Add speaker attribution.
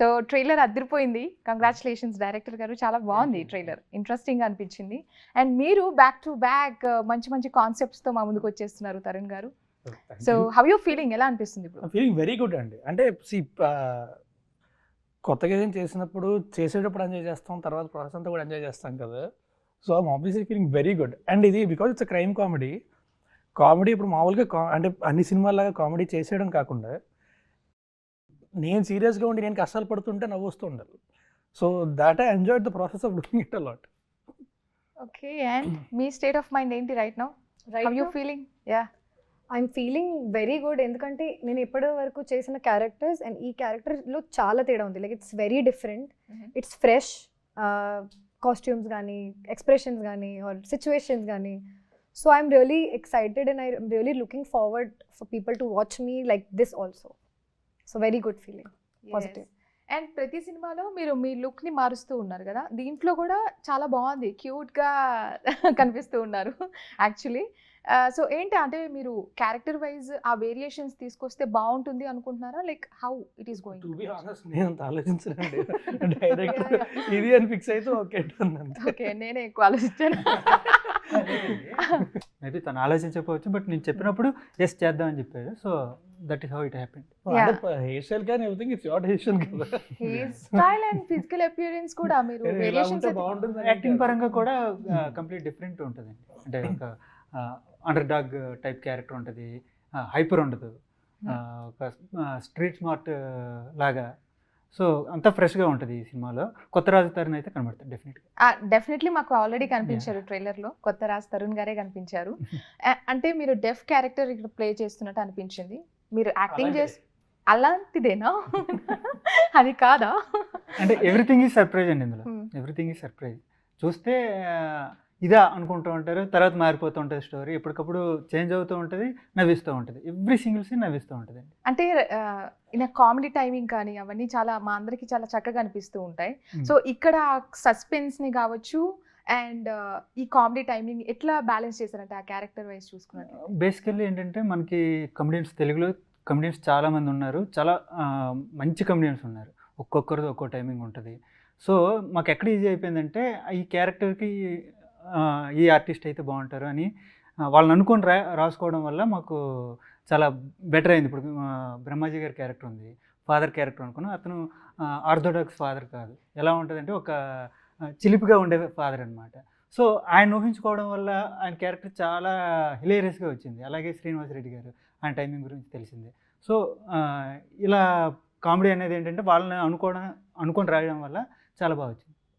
Speaker 1: So trailer అదిరిపోయింది. Congratulations director గారు. చాలా బాగుంది ట్రైలర్. ఇంట్రెస్టింగ్ అనిపించింది. అండ్ మీరు బ్యాక్ టు బ్యాక్ మంచి మంచి కాన్సెప్ట్స్తో మా ముందుకు వచ్చేస్తున్నారు తరుణ్ గారు. సో హౌ యూ ఫీలింగ్ ఎలా అనిపిస్తుంది ఇప్పుడు?
Speaker 2: ఫీలింగ్ వెరీ గుడ్ అండి. అంటే సి కొత్తగా ఏదైనా చేసినప్పుడు చేసేటప్పుడు ఎంజాయ్ చేస్తాం తర్వాత ప్రాసెస్ అంతా కూడా ఎంజాయ్ చేస్తాం కదా. So I'm obviously feeling very good and ఇది because it's crime comedy comedy ఇప్పుడు మామూలుగా అంటే అన్ని సినిమాలాగా కామెడీ చేసేయడం కాకుండా నేను సీరియస్గా ఉండి నేను కష్టాలు పడుతుంటే నవ్వు వస్తూ ఉండాలి. So that I enjoyed the process of doing it a lot
Speaker 1: okay and me state of mind ఏంటి right now how you feeling ya
Speaker 3: I'm feeling very good ఎందుకంటే నేను ఇప్పటి వరకు చేసిన క్యారెక్టర్స్ అండ్ ఈ క్యారెక్టర్లో చాలా తేడా ఉంది. Like it's very different it's fresh costumes కానీ ఎక్స్ప్రెషన్స్ కానీ ఆర్ సిచ్యువేషన్స్ కానీ so I'm really excited and I'm really looking forward for people to watch me like this also so very good feeling Positive.
Speaker 1: And ప్రతి సినిమాలో మీరు మీ లుక్ని మారుస్తూ ఉన్నారు కదా? దీంట్లో కూడా చాలా బాగుంది. క్యూట్గా కనిపిస్తూ ఉన్నారు యాక్చువల్లీ. సో ఏంటి అంటే మీరు క్యారెక్టర్ వైజ్ ఆ వేరియేషన్స్ తీసుకొస్తే బాగుంటుంది అనుకుంటున్నారా? Like how it is going
Speaker 2: to be honest నేను అంత ఆలోచించనండి. డైరెక్ట్ ఇది అని ఫిక్స్ అయితే ఓకే
Speaker 1: ఓకే నేనే ఎక్కువ ఆలోచించాను.
Speaker 4: మేబీ తను ఆలోచించకపోవచ్చు బట్ నేను చెప్పినప్పుడు ఎస్ చేద్దామని చెప్పాడు. So that is how it happen
Speaker 2: hair style కానీ ఎవ్రీథింగ్ ఇట్స్ యువర్ డెసిషన్ కదా.
Speaker 1: Hair style and physical appearance కూడా మీరు వేరియేషన్స్
Speaker 2: బాగుంటుంది
Speaker 4: యాక్టింగ్ పరంగా కూడా కంప్లీట్ డిఫరెంట్ ఉంటుంది. అంటే ఒక అండర్ డాగ్ టైప్ క్యారెక్టర్ ఉంటుంది. హైపర్ ఉండదు. ఆ, ఒక స్ట్రీట్ స్మార్ట్ లాగా సో అంతా ఫ్రెష్గా ఉంటుంది ఈ సినిమాలో. కొత్త రాజు తరుణ్ అయితే కనబడుతుంది డెఫినెట్గా.
Speaker 1: డెఫినెట్లీ మాకు ఆల్రెడీ కనిపించారు ట్రైలర్లో కొత్త రాజ్ తరుణ్ గారే కనిపించారు. అంటే మీరు డెఫ్ క్యారెక్టర్ ఇక్కడ ప్లే చేస్తున్నట్టు అనిపించింది. మీరు యాక్టింగ్ చేసి అలాంటిదేనా? అది కాదా?
Speaker 4: అంటే ఎవ్రీథింగ్ ఈజ్ సర్ప్రైజ్ అండి ఇందులో. Everything is surprise. చూస్తే ఇదా అనుకుంటూ ఉంటారు తర్వాత మారిపోతూ ఉంటుంది స్టోరీ ఎప్పటికప్పుడు చేంజ్ అవుతూ ఉంటుంది నవ్విస్తూ ఉంటుంది. ఎవ్రీ సింగిల్ సీన్ నవ్విస్తూ ఉంటుంది.
Speaker 1: అంటే ఇన్ కామెడీ టైమింగ్ కానీ అవన్నీ చాలా మా అందరికి చాలా చక్కగా అనిపిస్తూ ఉంటాయి.
Speaker 4: Hmm.
Speaker 1: సో ఇక్కడ సస్పెన్స్ని కావచ్చు అండ్ ఈ కామెడీ టైమింగ్ ఎట్లా బ్యాలెన్స్ చేశారంటే ఆ క్యారెక్టర్ వైజ్ చూసుకున్నట్టు
Speaker 4: బేసికల్లీ ఏంటంటే మనకి కమెడియన్స్ తెలుగులో కమెడియన్స్ చాలా మంది ఉన్నారు. చాలా మంచి కమెడియన్స్ ఉన్నారు. ఒక్కొక్కరిది ఒక్కో టైమింగ్ ఉంటుంది. సో మాకు ఎక్కడ ఈజీ అయిపోయిందంటే ఈ క్యారెక్టర్కి ఈ ఆర్టిస్ట్ అయితే బాగుంటారు అని వాళ్ళని అనుకొని రా రాసుకోవడం వల్ల మాకు చాలా బెటర్ అయింది. ఇప్పుడు బ్రహ్మాజీ గారి క్యారెక్టర్ ఉంది ఫాదర్ క్యారెక్టర్ అనుకున్నాం అతను ఆర్థోడాక్స్ ఫాదర్ కాదు. ఎలా ఉంటుందంటే ఒక చిలిపిగా ఉండే ఫాదర్ అనమాట సో ఆయన ఊహించుకోవడం వల్ల ఆయన క్యారెక్టర్ చాలా హిలేరియస్గా వచ్చింది. అలాగే శ్రీనివాస్ రెడ్డి గారు ఆయన టైమింగ్ గురించి తెలిసిందే. సో ఇలా కామెడీ అనేది ఏంటంటే వాళ్ళని అనుకోవడం అనుకొని రాయడం వల్ల చాలా బాగా వచ్చింది.